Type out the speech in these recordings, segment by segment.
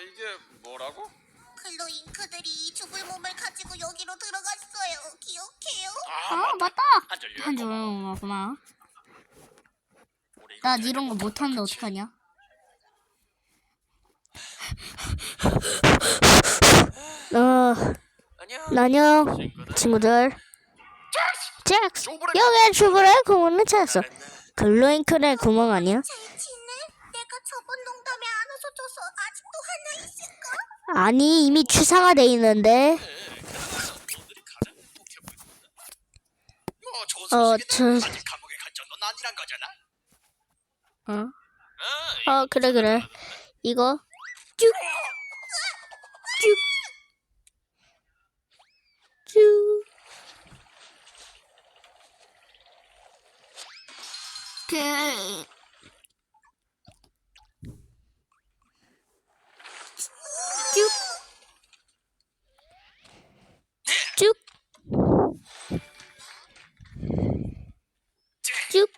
이게 뭐라고? 글로 잉크들이 죽을 몸을 가지고 여기로 들어갔어요. 기억해요? 아, 어 맞다. 한 줄. 한줄 고마워. 우리 나 이거 이런 거 못하는데 어떡하냐? 어, 안녕. 안녕 친구들. 친구들. 잭스, 여기에 주부의 구멍을 찾았어. 글로잉크의 구멍 아니야? 잘 지내? 내가 저번 농담에 안 웃어줘서 아직도 하나 있을까? 아니 이미 추상화돼 있는데. 좋은 어. 저- 아직 감옥에 갈 정도는 아니란 거잖아. 어, 아, 어 그래 그래. 이거 쭉, 쭉, 쭉. 그 쭉, 쭉, 쭉.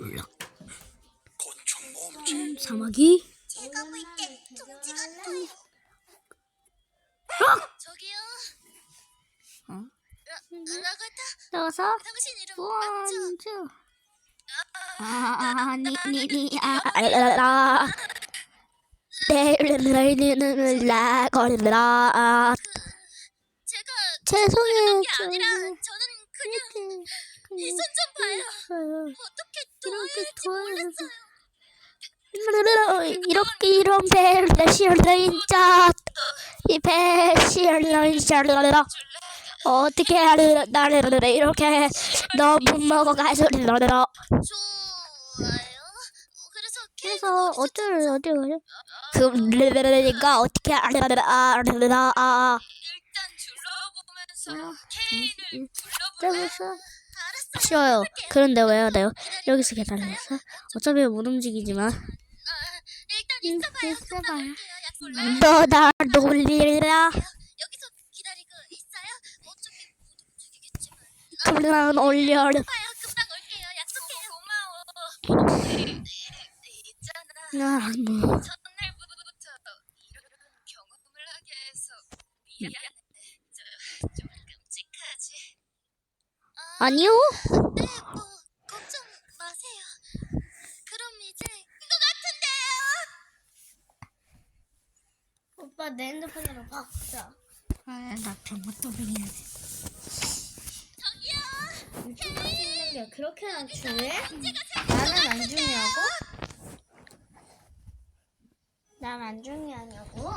음, 곤충 몸체. 사마귀. 제가 볼 땐 둥지 같아요. 저기요. 어? 라, 라가타, 떠서 당신 이름 맞죠? 원주. 아니니니 아라. 내르르르르 라거라. 죄송해요. 게 아니라 저는 그냥 이손좀 봐요. 어떻게 할지 몰랐어요. 이렇게 이런 배시얼러인 짝이 배시얼러인 짝라 어떻게 하려 나를 이렇게 너무 먹어가서 러러 좋아요. 그래서 그래서 어쩔 어쩔 그러니까 어떻게 알아 아 일단 케인을 둘러볼까요? 싫어요. 그런데 왜 돼요? 여기서 기다려서 어차피 못 움직이지만 아, 일단 있어봐요. 너나 놀리라. 그만. 있잖아. 아, 뭐. 첫날부터 이런 경험을 하게 해서 미안해. 저, 좀 끔찍하지. 아, 아니요 네, 뭐 걱정 마세요. 그럼 이제 것 같은데요. 오빠 내 핸드폰으로 바꾸자 아나 병원 또 비해야 돼 저기요. 유튜브 찍는 게 그렇게나 중요해? 나는 안 중요하고? 난 안 중요하냐고?